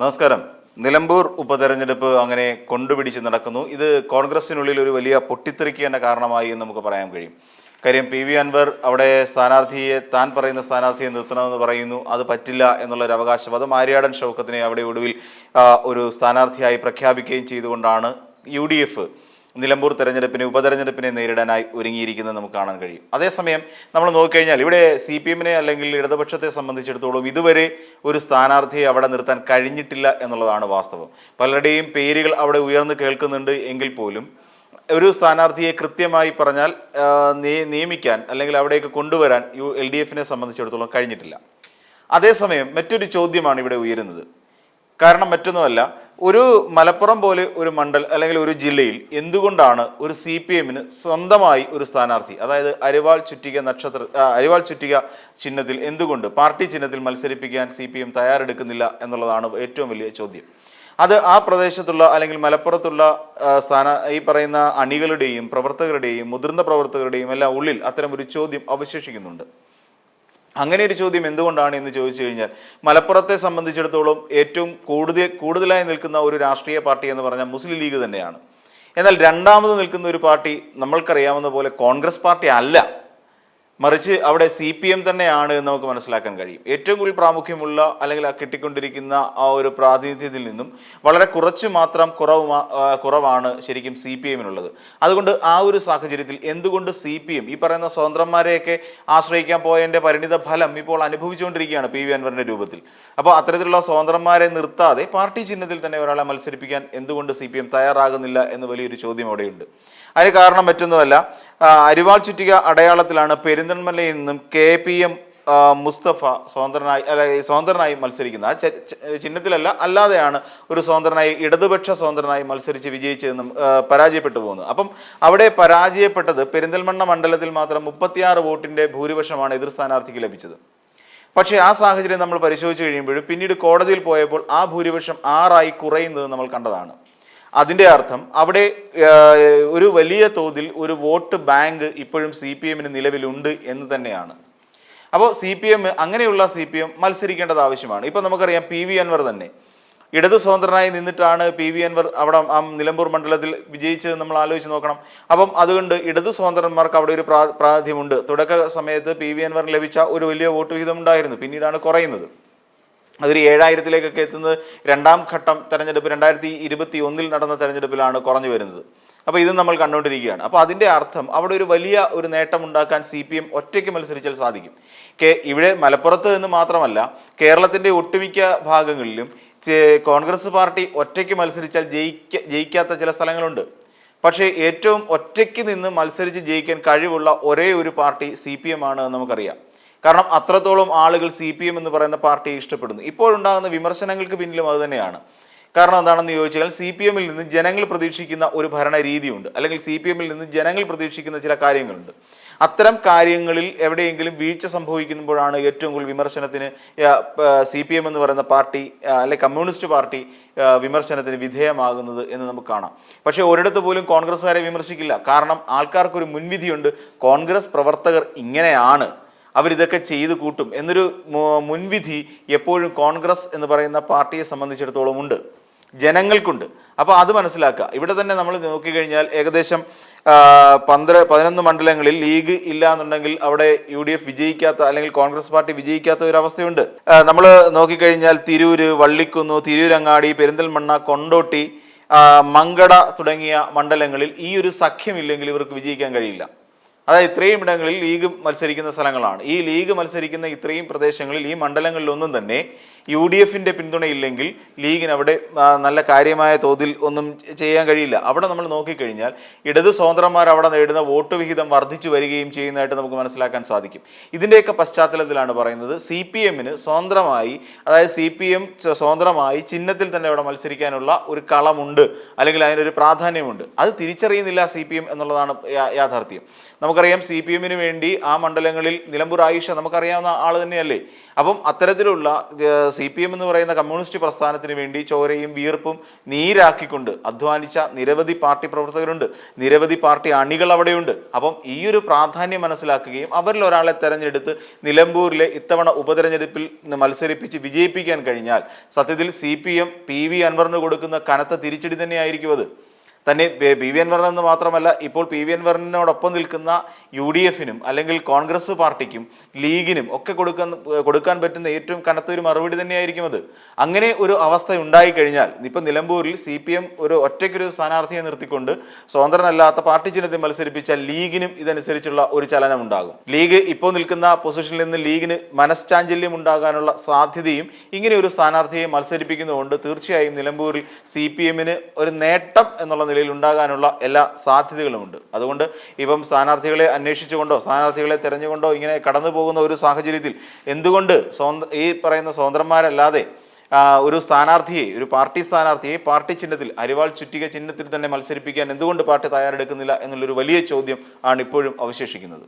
നമസ്കാരം. നിലമ്പൂർ ഉപതെരഞ്ഞെടുപ്പ് അങ്ങനെ കൊണ്ടുപിടിച്ച് നടക്കുന്നു. ഇത് കോൺഗ്രസിനുള്ളിൽ ഒരു വലിയ പൊട്ടിത്തെറിക്കേണ്ട കാരണമായി എന്ന് നമുക്ക് പറയാൻ കഴിയും. കാര്യം പി വി അൻവർ അവിടെ സ്ഥാനാർത്ഥിയെ താൻ പറയുന്ന സ്ഥാനാർത്ഥിയെ നിർത്തണമെന്ന് പറയുന്നു. അത് പറ്റില്ല എന്നുള്ളൊരു അവകാശവാദം ആര്യാടൻ ഷൗക്കത്തിനെ അവിടെ ഒടുവിൽ ഒരു സ്ഥാനാർത്ഥിയായി പ്രഖ്യാപിക്കുകയും ചെയ്തുകൊണ്ടാണ് യു ഡി എഫ് നിലമ്പൂർ തെരഞ്ഞെടുപ്പിനെ ഉപതെരഞ്ഞെടുപ്പിനെ നേരിടാനായി ഒരുങ്ങിയിരിക്കുന്നത് നമുക്ക് കാണാൻ കഴിയും. അതേസമയം നമ്മൾ നോക്കിക്കഴിഞ്ഞാൽ ഇവിടെ സി പി എമ്മിനെ അല്ലെങ്കിൽ ഇടതുപക്ഷത്തെ സംബന്ധിച്ചിടത്തോളം ഇതുവരെ ഒരു സ്ഥാനാർത്ഥിയെ അവിടെ നിർത്താൻ കഴിഞ്ഞിട്ടില്ല എന്നുള്ളതാണ് വാസ്തവം. പലരുടെയും പേരുകൾ അവിടെ ഉയർന്നു കേൾക്കുന്നുണ്ട് എങ്കിൽ പോലും ഒരു സ്ഥാനാർത്ഥിയെ കൃത്യമായി പറഞ്ഞാൽ നിയമിക്കാൻ അല്ലെങ്കിൽ അവിടേക്ക് കൊണ്ടുവരാൻ യു എൽ ഡി എഫിനെ സംബന്ധിച്ചിടത്തോളം കഴിഞ്ഞിട്ടില്ല. അതേസമയം മറ്റൊരു ചോദ്യമാണ് ഇവിടെ ഉയരുന്നത്. കാരണം മറ്റൊന്നുമല്ല ഒരു മലപ്പുറം പോലെ ഒരു മണ്ഡൽ അല്ലെങ്കിൽ ഒരു ജില്ലയിൽ എന്തുകൊണ്ടാണ് ഒരു സി പി എമ്മിന് സ്വന്തമായി ഒരു സ്ഥാനാർത്ഥി? അതായത് അരിവാൾ ചുറ്റിക നക്ഷത്ര അരിവാൾ ചുറ്റിക ചിഹ്നത്തിൽ എന്തുകൊണ്ട് പാർട്ടി ചിഹ്നത്തിൽ മത്സരിപ്പിക്കാൻ സി പി എം തയ്യാറെടുക്കുന്നില്ല എന്നുള്ളതാണ് ഏറ്റവും വലിയ ചോദ്യം. അത് ആ പ്രദേശത്തുള്ള അല്ലെങ്കിൽ മലപ്പുറത്തുള്ള സ്ഥാന ഈ പറയുന്ന അണികളുടെയും പ്രവർത്തകരുടെയും മുതിർന്ന പ്രവർത്തകരുടെയും എല്ലാം ഉള്ളിൽ അത്തരം ഒരു ചോദ്യം അവശേഷിക്കുന്നുണ്ട്. അങ്ങനെ ഒരു ചോദ്യം എന്തുകൊണ്ടാണ് എന്ന് ചോദിച്ചു കഴിഞ്ഞാൽ മലപ്പുറത്തെ സംബന്ധിച്ചിടത്തോളം ഏറ്റവും കൂടുതൽ കൂടുതലായി നിൽക്കുന്ന ഒരു രാഷ്ട്രീയ പാർട്ടി എന്ന് പറഞ്ഞാൽ മുസ്ലിം ലീഗ് തന്നെയാണ്. എന്നാൽ രണ്ടാമത് നിൽക്കുന്ന ഒരു പാർട്ടി നമ്മൾക്കറിയാവുന്ന പോലെ കോൺഗ്രസ് പാർട്ടി അല്ല. മറിച്ച് അവിടെ സി പി എം തന്നെയാണ് എന്ന് നമുക്ക് മനസ്സിലാക്കാൻ കഴിയും. ഏറ്റവും കൂടുതൽ പ്രാമുഖ്യമുള്ള അല്ലെങ്കിൽ ആ കിട്ടിക്കൊണ്ടിരിക്കുന്ന ആ ഒരു പ്രാതിനിധ്യത്തിൽ നിന്നും വളരെ കുറച്ച് മാത്രം കുറവ് കുറവാണ് ശരിക്കും സി പി എമ്മിനുള്ളത്. അതുകൊണ്ട് ആ ഒരു സാഹചര്യത്തിൽ എന്തുകൊണ്ട് സി പി എം ഈ പറയുന്ന സ്വതന്ത്രന്മാരെയൊക്കെ ആശ്രയിക്കാൻ പോയതിന്റെ പരിണിത ഫലം ഇപ്പോൾ അനുഭവിച്ചുകൊണ്ടിരിക്കുകയാണ് പി വി അൻവറിന്റെ രൂപത്തിൽ. അപ്പോൾ അത്തരത്തിലുള്ള സ്വതന്ത്രന്മാരെ നിർത്താതെ പാർട്ടി ചിഹ്നത്തിൽ തന്നെ ഒരാളെ മത്സരിപ്പിക്കാൻ എന്തുകൊണ്ട് സി പി എം തയ്യാറാകുന്നില്ല എന്ന് വലിയൊരു ചോദ്യം അവിടെയുണ്ട്. അതിന് കാരണം മറ്റൊന്നുമല്ല. അരിവാൾ ചുറ്റിക അടയാളത്തിലാണ് പെരിന്തൽമലയിൽ നിന്നും കെ പി എം മുസ്തഫ സ്വതന്ത്രനായി അല്ല സ്വതന്ത്രനായി മത്സരിക്കുന്നത്. ആ ചിഹ്നത്തിലല്ല അല്ലാതെയാണ് ഒരു സ്വതന്ത്രനായി ഇടതുപക്ഷ സ്വതന്ത്രനായി മത്സരിച്ച് വിജയിച്ചതെന്നും പരാജയപ്പെട്ടു പോകുന്നത്. അപ്പം അവിടെ പരാജയപ്പെട്ടത് പെരിന്തൽമണ്ണ മണ്ഡലത്തിൽ മാത്രം മുപ്പത്തിയാറ് വോട്ടിന്റെ ഭൂരിപക്ഷമാണ് എതിർ സ്ഥാനാർത്ഥിക്ക് ലഭിച്ചത്. പക്ഷേ ആ സാഹചര്യം നമ്മൾ പരിശോധിച്ച് കഴിയുമ്പോഴും പിന്നീട് കോടതിയിൽ പോയപ്പോൾ ആ ഭൂരിപക്ഷം ആറായി കുറയുന്നത് നമ്മൾ കണ്ടതാണ്. അതിന്റെ അർത്ഥം അവിടെ ഒരു വലിയ തോതിൽ ഒരു വോട്ട് ബാങ്ക് ഇപ്പോഴും സി പി എമ്മിന് നിലവിലുണ്ട് എന്ന് തന്നെയാണ്. അപ്പോൾ സി പി എം അങ്ങനെയുള്ള സി പി എം മത്സരിക്കേണ്ടത് ആവശ്യമാണ്. ഇപ്പോൾ നമുക്കറിയാം പി വി അൻവർ തന്നെ. ഇടതു സ്വതന്ത്രനായി നിന്നിട്ടാണ് പി വി അൻവർ അവിടെ ആ നിലമ്പൂർ മണ്ഡലത്തിൽ വിജയിച്ചത് നമ്മൾ ആലോചിച്ച് നോക്കണം. അപ്പം അതുകൊണ്ട് ഇടതു സ്വതന്ത്രന്മാർക്ക് അവിടെ ഒരു പ്രാ പ്രാതിനിധ്യമുണ്ട്. തുടക്ക സമയത്ത് പി വി അൻവർ ലഭിച്ച ഒരു വലിയ വോട്ട് വിഹിതം ഉണ്ടായിരുന്നു. പിന്നീടാണ് കുറയുന്നത്. അതൊരു ഏഴായിരത്തിലേക്കൊക്കെ എത്തുന്നത് രണ്ടാം ഘട്ടം തെരഞ്ഞെടുപ്പ് രണ്ടായിരത്തി ഇരുപത്തി ഒന്നിൽ നടന്ന തെരഞ്ഞെടുപ്പിലാണ് കുറഞ്ഞു വരുന്നത്. അപ്പോൾ ഇതും നമ്മൾ കണ്ടുകൊണ്ടിരിക്കുകയാണ്. അപ്പോൾ അതിന്റെ അർത്ഥം അവിടെ ഒരു വലിയ ഒരു നേട്ടം ഉണ്ടാക്കാൻ സി പി എം ഒറ്റയ്ക്ക് മത്സരിച്ചാൽ സാധിക്കും. കെ ഇവിടെ മലപ്പുറത്ത് എന്ന് മാത്രമല്ല കേരളത്തിന്റെ ഒട്ടുമിക്ക ഭാഗങ്ങളിലും കോൺഗ്രസ് പാർട്ടി ഒറ്റയ്ക്ക് മത്സരിച്ചാൽ ജയിക്ക ജയിക്കാത്ത ചില സ്ഥലങ്ങളുണ്ട്. പക്ഷേ ഏറ്റവും ഒറ്റയ്ക്ക് നിന്ന് മത്സരിച്ച് ജയിക്കാൻ കഴിവുള്ള ഒരേ ഒരു പാർട്ടി സി പി എം ആണ് നമുക്കറിയാം. കാരണം അത്രത്തോളം ആളുകൾ സി പി എം എന്ന് പറയുന്ന പാർട്ടിയെ ഇഷ്ടപ്പെടുന്നു. ഇപ്പോഴുണ്ടാകുന്ന വിമർശനങ്ങൾക്ക് പിന്നിലും അത് തന്നെയാണ്. കാരണം എന്താണെന്ന് ചോദിച്ചാൽ സി പി എമ്മിൽ നിന്ന് ജനങ്ങൾ പ്രതീക്ഷിക്കുന്ന ഒരു ഭരണരീതിയുണ്ട് അല്ലെങ്കിൽ സി പി എമ്മിൽ നിന്ന് ജനങ്ങൾ പ്രതീക്ഷിക്കുന്ന ചില കാര്യങ്ങളുണ്ട്. അത്തരം കാര്യങ്ങളിൽ എവിടെയെങ്കിലും വീഴ്ച സംഭവിക്കുമ്പോഴാണ് ഏറ്റവും കൂടുതൽ വിമർശനത്തിന് സി പി എം എന്ന് പറയുന്ന പാർട്ടി അല്ലെ കമ്മ്യൂണിസ്റ്റ് പാർട്ടി വിമർശനത്തിന് വിധേയമാകുന്നത് എന്ന് നമുക്ക് കാണാം. പക്ഷേ ഒരിടത്ത് പോലും കോൺഗ്രസ്സുകാരെ വിമർശിക്കില്ല. കാരണം ആൾക്കാർക്കൊരു മുൻവിധിയുണ്ട്. കോൺഗ്രസ് പ്രവർത്തകർ ഇങ്ങനെയാണ്. അവരിതൊക്കെ ചെയ്തു കൂട്ടും എന്നൊരു മുൻവിധി എപ്പോഴും കോൺഗ്രസ് എന്ന് പറയുന്ന പാർട്ടിയെ സംബന്ധിച്ചിടത്തോളം ഉണ്ട്. ജനങ്ങൾക്കുണ്ട്. അപ്പോൾ അത് മനസ്സിലാക്കുക. ഇവിടെ തന്നെ നമ്മൾ നോക്കിക്കഴിഞ്ഞാൽ ഏകദേശം പന്ത്ര പതിനൊന്ന് മണ്ഡലങ്ങളിൽ ലീഗ് ഇല്ല എന്നുണ്ടെങ്കിൽ അവിടെ യു ഡി എഫ് വിജയിക്കാത്ത അല്ലെങ്കിൽ കോൺഗ്രസ് പാർട്ടി വിജയിക്കാത്ത ഒരു അവസ്ഥയുണ്ട്. നമ്മൾ നോക്കിക്കഴിഞ്ഞാൽ തിരൂര് വള്ളിക്കുന്ന് തിരൂരങ്ങാടി പെരിന്തൽമണ്ണ കൊണ്ടോട്ടി മങ്കട തുടങ്ങിയ മണ്ഡലങ്ങളിൽ ഈ ഒരു സഖ്യമില്ലെങ്കിൽ ഇവർക്ക് വിജയിക്കാൻ കഴിയില്ല. അതായത് ഇത്രയും ഇടങ്ങളിൽ ലീഗ് മത്സരിക്കുന്ന സ്ഥലങ്ങളാണ്. ഈ ലീഗ് മത്സരിക്കുന്ന ഇത്രയും പ്രദേശങ്ങളിൽ ഈ മണ്ഡലങ്ങളിലൊന്നും തന്നെ യു ഡി എഫിന്റെ പിന്തുണയില്ലെങ്കിൽ ലീഗിന് അവിടെ നല്ല കാര്യമായ തോതിൽ ഒന്നും ചെയ്യാൻ കഴിയില്ല. അവിടെ നമ്മൾ നോക്കിക്കഴിഞ്ഞാൽ ഇടത് സ്വതന്ത്രന്മാർ അവിടെ നേടുന്ന വോട്ട് വിഹിതം വർദ്ധിച്ചു വരികയും ചെയ്യുന്നതായിട്ട് നമുക്ക് മനസ്സിലാക്കാൻ സാധിക്കും. ഇതിന്റെയൊക്കെ പശ്ചാത്തലത്തിലാണ് പറയുന്നത് സി പി എമ്മിന് സ്വതന്ത്രമായി അതായത് സി പി എം സ്വതന്ത്രമായി ചിഹ്നത്തിൽ തന്നെ അവിടെ മത്സരിക്കാനുള്ള ഒരു കളമുണ്ട്. അല്ലെങ്കിൽ അതിനൊരു പ്രാധാന്യമുണ്ട്. അത് തിരിച്ചറിയുന്നില്ല സി പി എം എന്നുള്ളതാണ് യാഥാർത്ഥ്യം. നമുക്കറിയാം സി പി എമ്മിന് വേണ്ടി ആ മണ്ഡലങ്ങളിൽ നിലമ്പൂർ ആയിഷ നമുക്കറിയാവുന്ന ആൾ തന്നെയല്ലേ? അപ്പം അത്തരത്തിലുള്ള സി പി എം എന്ന് പറയുന്ന കമ്മ്യൂണിസ്റ്റ് പ്രസ്ഥാനത്തിന് വേണ്ടി ചോരയും വീർപ്പും നീരാക്കിക്കൊണ്ട് അധ്വാനിച്ച നിരവധി പാർട്ടി പ്രവർത്തകരുണ്ട്. നിരവധി പാർട്ടി അണികൾ അവിടെയുണ്ട്. അപ്പം ഈ ഒരു പ്രാധാന്യം മനസ്സിലാക്കുകയും അവരിൽ ഒരാളെ തെരഞ്ഞെടുത്ത് നിലമ്പൂരിലെ ഇത്തവണ ഉപതെരഞ്ഞെടുപ്പിൽ മത്സരിപ്പിച്ച് വിജയിപ്പിക്കാൻ കഴിഞ്ഞാൽ സത്യത്തിൽ C P M P V അൻവറിന് കൊടുക്കുന്ന കനത്ത തിരിച്ചടി തന്നെയായിരിക്കും അത്. തന്നെ പി- വി അൻവർ എന്ന് മാത്രമല്ല ഇപ്പോൾ പി വി അൻവറിനോടൊപ്പം നിൽക്കുന്ന യു ഡി എഫിനും അല്ലെങ്കിൽ കോൺഗ്രസ് പാർട്ടിക്കും ലീഗിനും ഒക്കെ കൊടുക്കാൻ കൊടുക്കാൻ പറ്റുന്ന ഏറ്റവും കനത്ത ഒരു മറുപടി തന്നെയായിരിക്കും അത്. അങ്ങനെ ഒരു അവസ്ഥ ഉണ്ടായി കഴിഞ്ഞാൽ ഇപ്പം നിലമ്പൂരിൽ സി പി എം ഒരു ഒറ്റയ്ക്കൊരു സ്ഥാനാർത്ഥിയെ നിർത്തിക്കൊണ്ട് സ്വതന്ത്രനല്ലാത്ത പാർട്ടി ചിഹ്നത്തിൽ മത്സരിപ്പിച്ച ലീഗിനും ഇതനുസരിച്ചുള്ള ഒരു ചലനം ഉണ്ടാകും. ലീഗ് ഇപ്പോൾ നിൽക്കുന്ന പൊസിഷനിൽ നിന്ന് ലീഗിന് മനഃശാഞ്ചല്യം ഉണ്ടാകാനുള്ള സാധ്യതയും ഇങ്ങനെ ഒരു സ്ഥാനാർത്ഥിയെ മത്സരിപ്പിക്കുന്നതുകൊണ്ട് തീർച്ചയായും നിലമ്പൂരിൽ സി ഒരു നേട്ടം എന്നുള്ള നിലയിൽ ഉണ്ടാകാനുള്ള എല്ലാ സാധ്യതകളുമുണ്ട്. അതുകൊണ്ട് ഇപ്പം സ്ഥാനാർത്ഥികളെ അന്വേഷിച്ചുകൊണ്ടോ സ്ഥാനാർത്ഥികളെ തിരഞ്ഞുകൊണ്ടോ ഇങ്ങനെ കടന്നു പോകുന്ന ഒരു സാഹചര്യത്തിൽ എന്തുകൊണ്ട് സ്വന്ത ഈ പറയുന്ന സ്വതന്ത്രന്മാരല്ലാതെ ഒരു സ്ഥാനാർത്ഥിയെ ഒരു പാർട്ടി സ്ഥാനാർത്ഥിയെ പാർട്ടി ചിഹ്നത്തിൽ അരിവാൾ ചുറ്റിക ചിഹ്നത്തിൽ തന്നെ മത്സരിപ്പിക്കാൻ എന്തുകൊണ്ട് പാർട്ടി തയ്യാറെടുക്കുന്നില്ല എന്നുള്ളൊരു വലിയ ചോദ്യം ആണ് ഇപ്പോഴും അവശേഷിക്കുന്നത്.